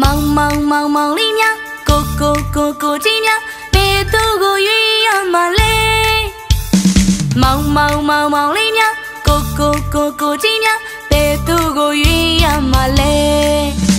မောင်မောင်မောင်မောင်လေးများကိုကိုကိုကိုကြီးများဘယ်သူကိုရွေးရမလဲမောင်မောင်မောင်မောင်လေးများကိုကိုကိုကိုကြီးများဘယ်သူကိုရွေးရမလဲ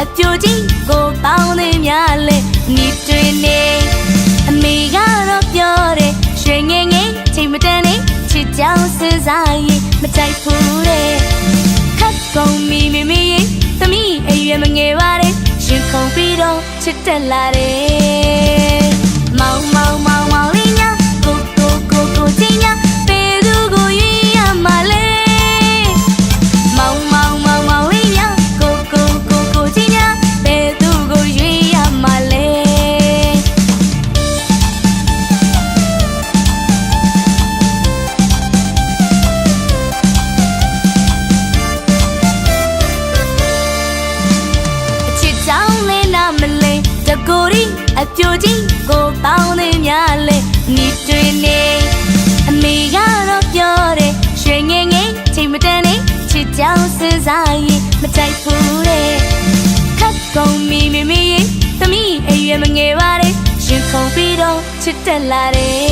အပြိုကြီးကိုပေါင်းနေများလဲမိတွေနေအမေကတော့ပြောတယ်ရွှေငယ်ငယ်ချိန်မတန်နေချစ်ကြောင်စစားရင်မတိုက်ဘူးတဲ့ခတ်ကုန်မိမိမိရင်သမီးအရွယ်မငယ်ပါနဲ့ရှင်ခုန်ပြီးတော့ချစ်တက်လာတယ်မောင်မောင် la it.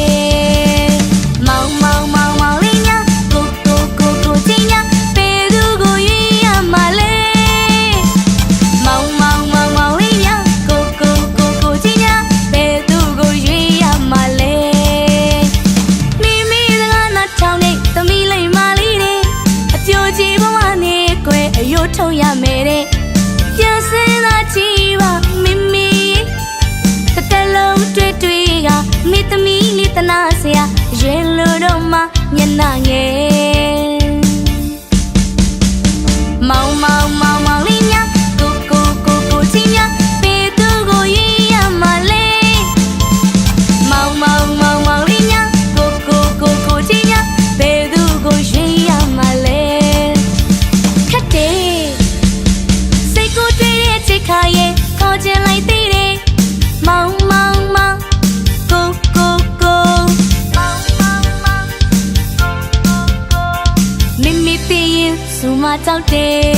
Day.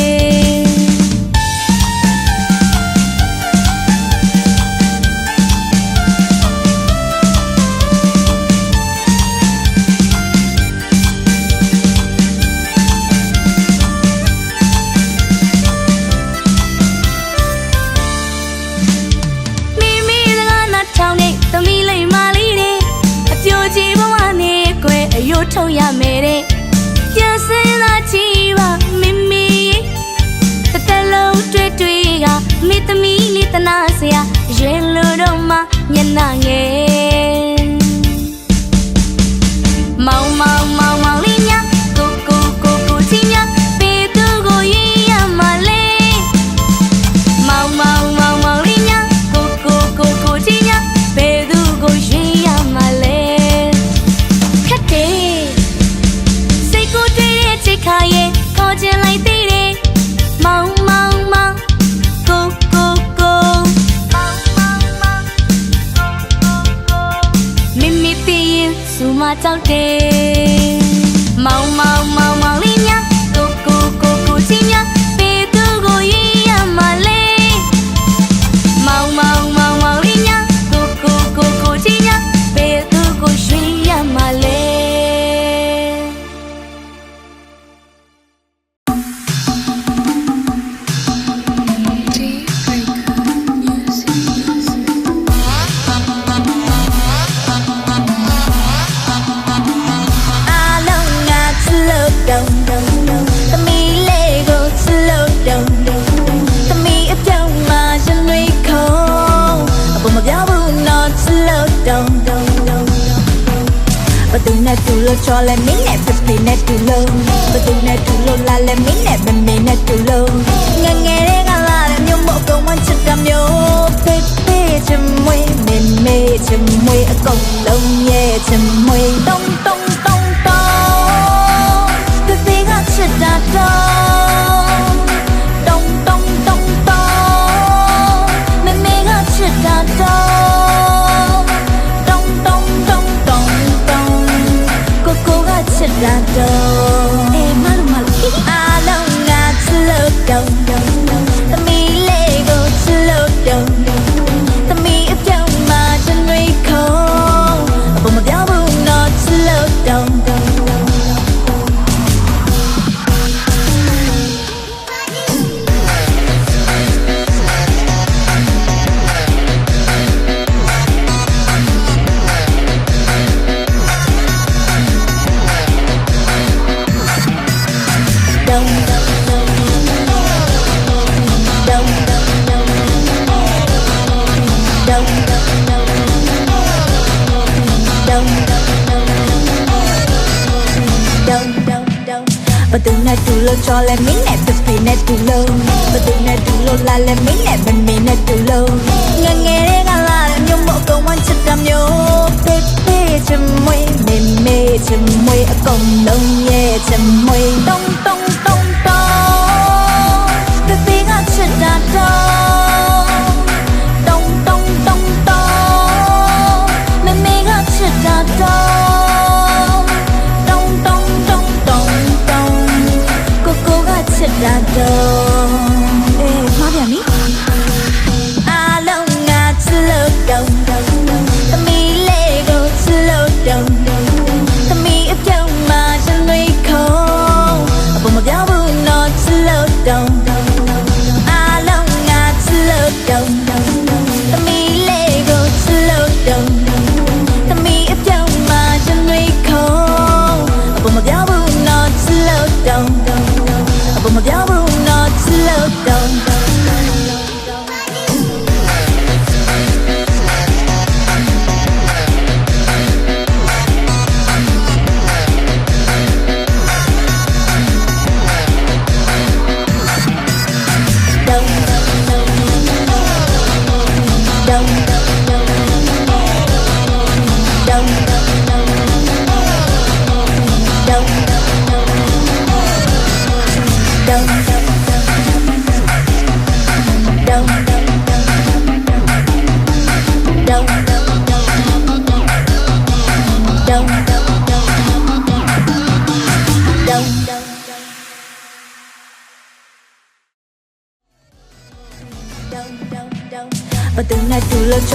သူနဲ့တူလို့ချော်လဲမင်းနဲ့ပပိနဲ့တူလို့ဘသူနဲ့တူလို့လာလဲမင်းနဲ့မမင်းနဲ့တူလို့ငငယ်တဲ့ကလာတဲ့မျိုးမအကုန်ဝမ်းချစ်တာမျိုးပေပေချမွေးမေမေချမွေးအကုန်လုံးရဲ့ချမွေးတုံးတုံး the door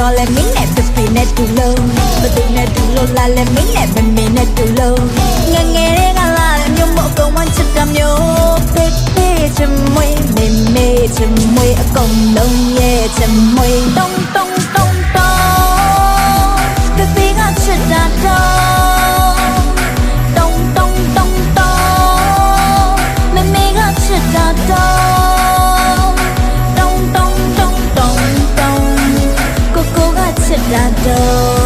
so let me love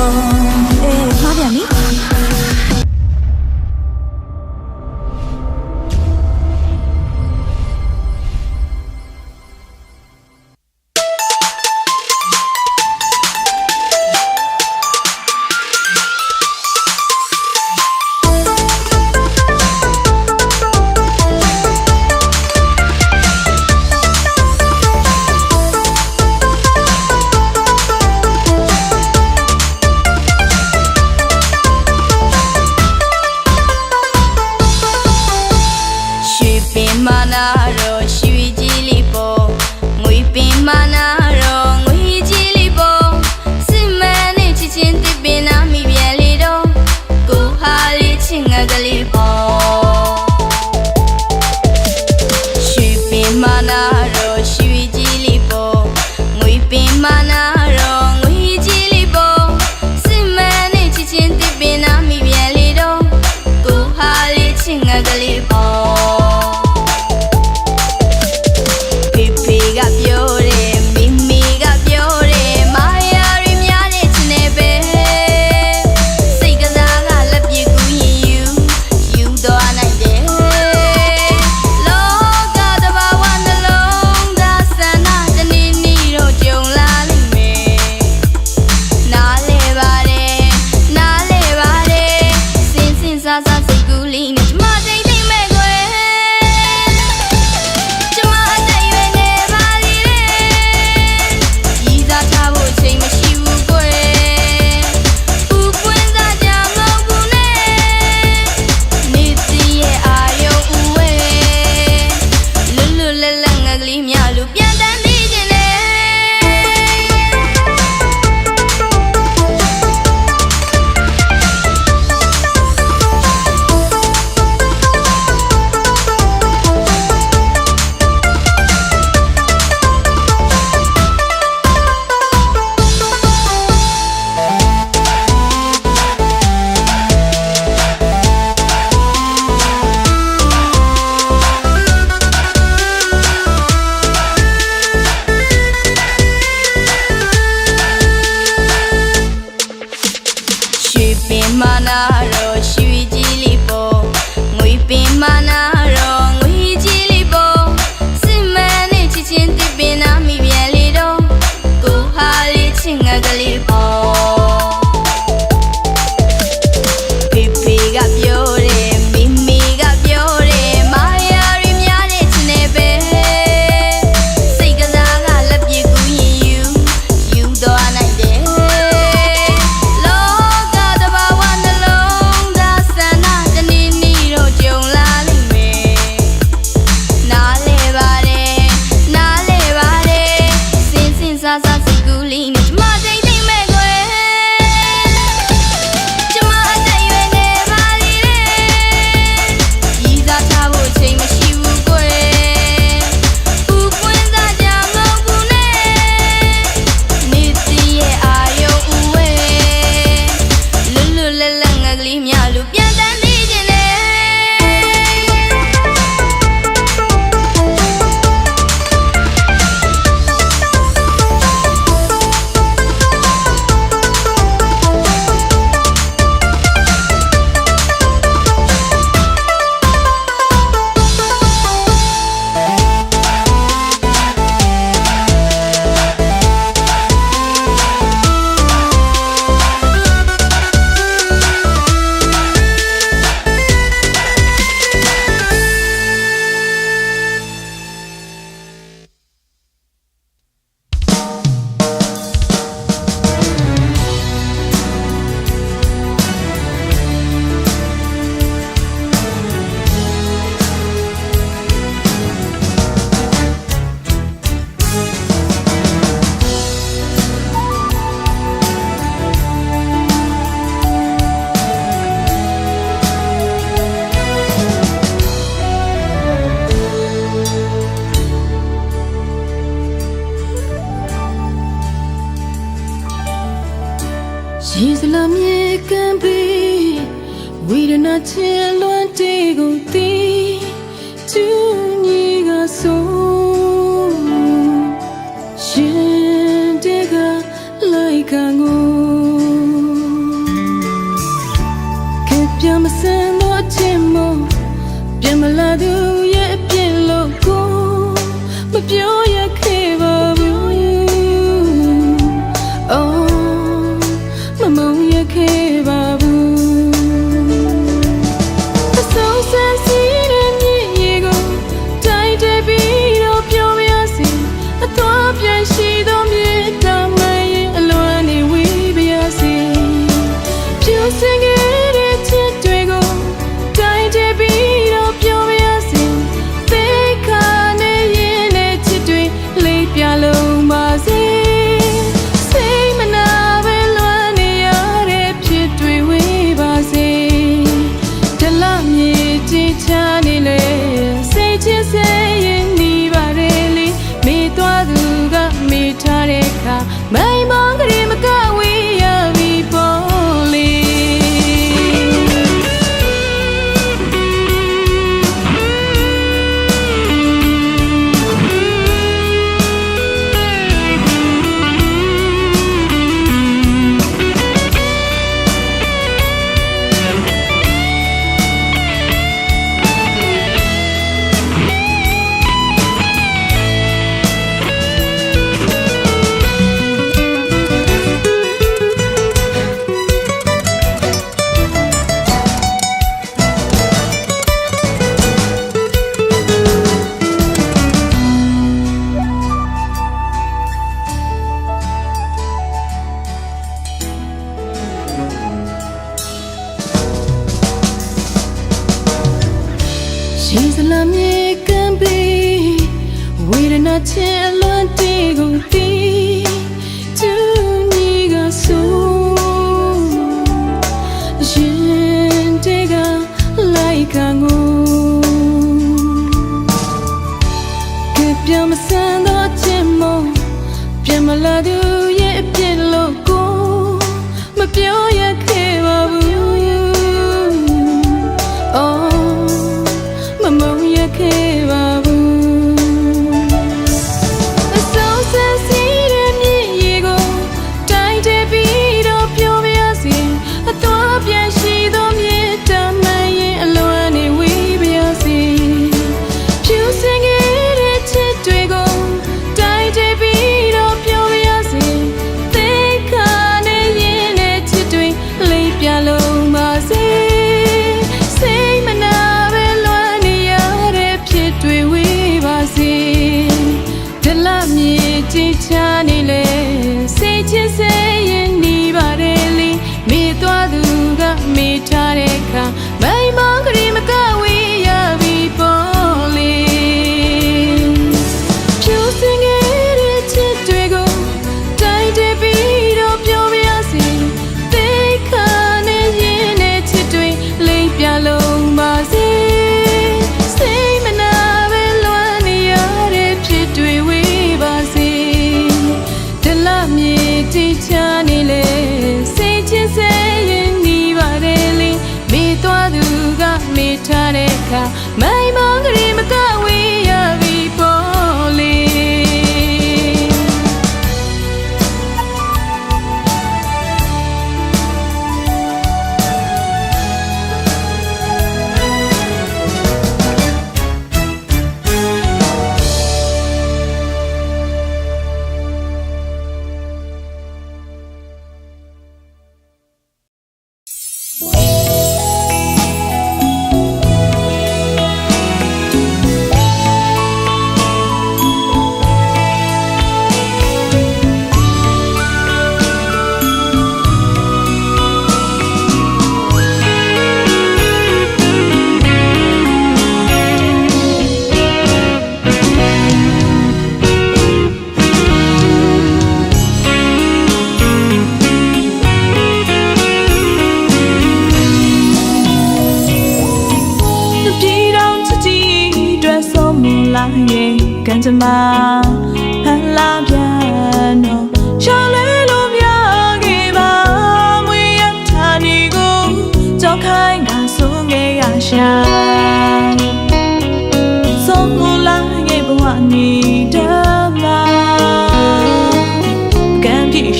လို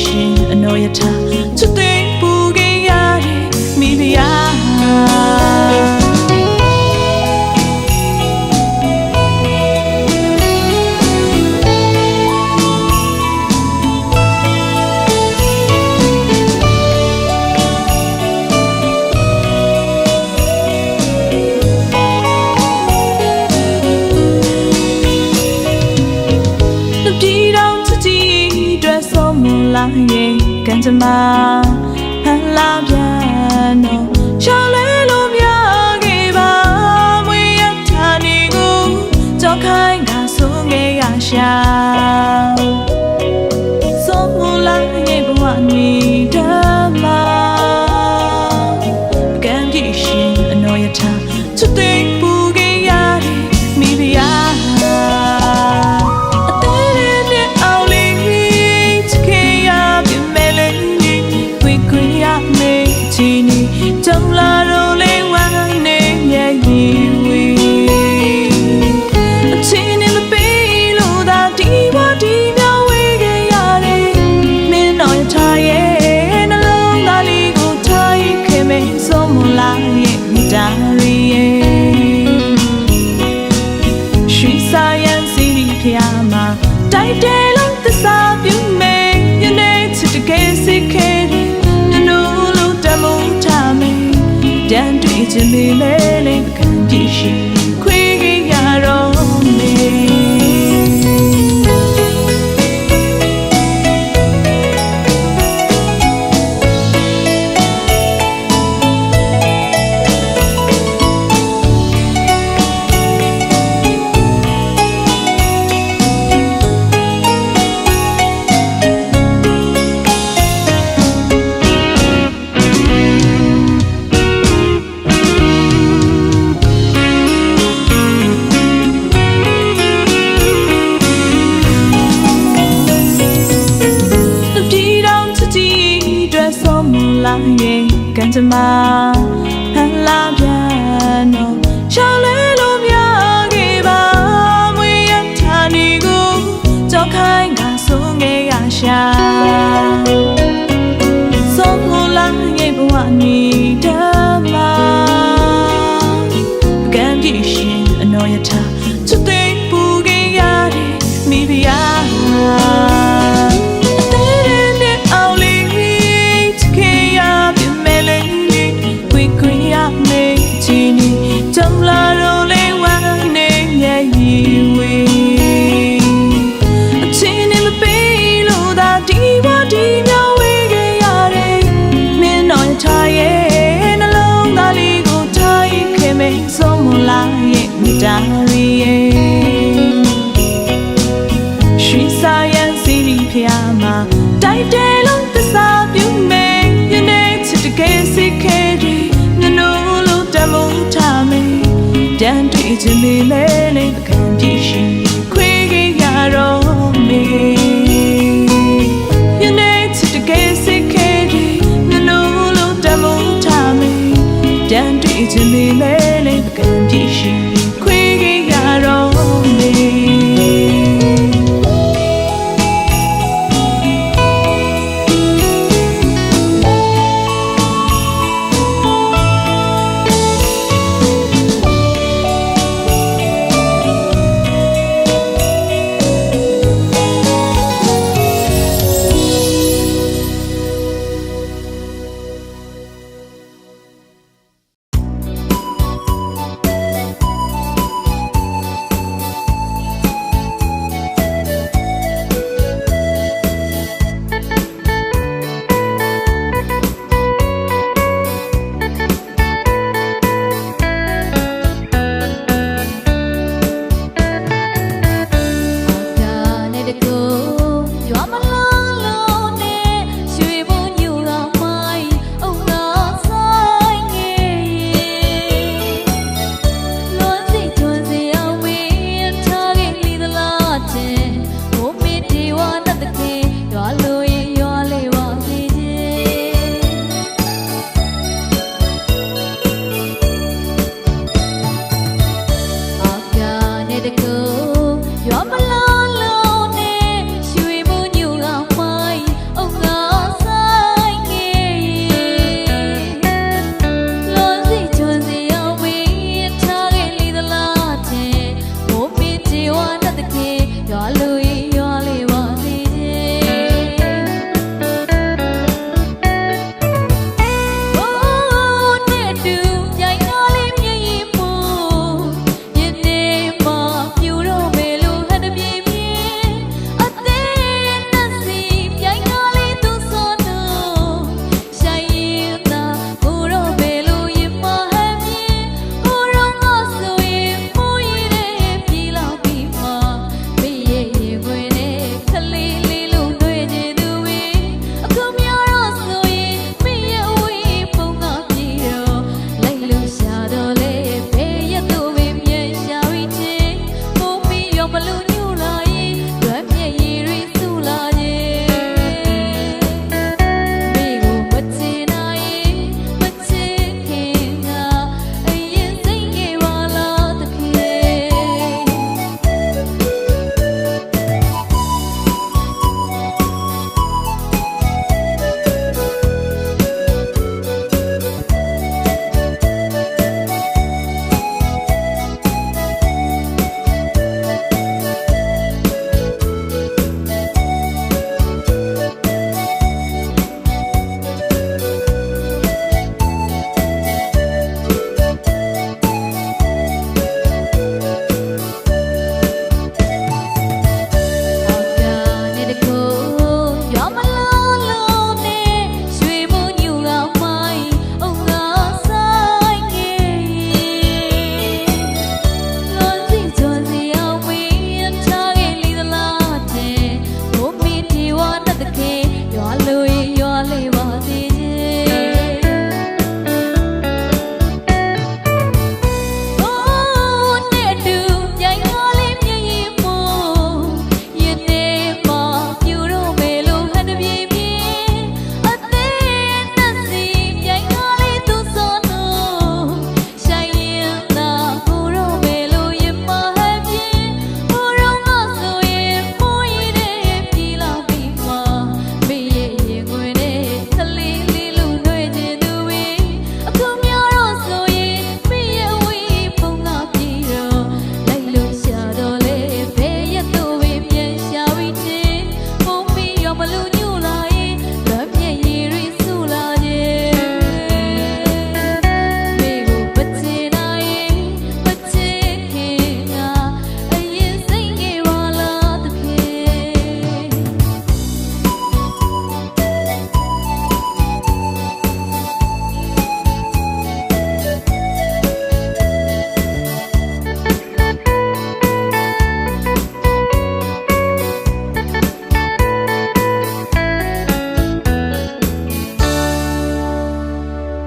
wishing Anoyata. 心，annoy your time today. ဆုံးကိုလာငိတ်ဘဝမြည်တဲ့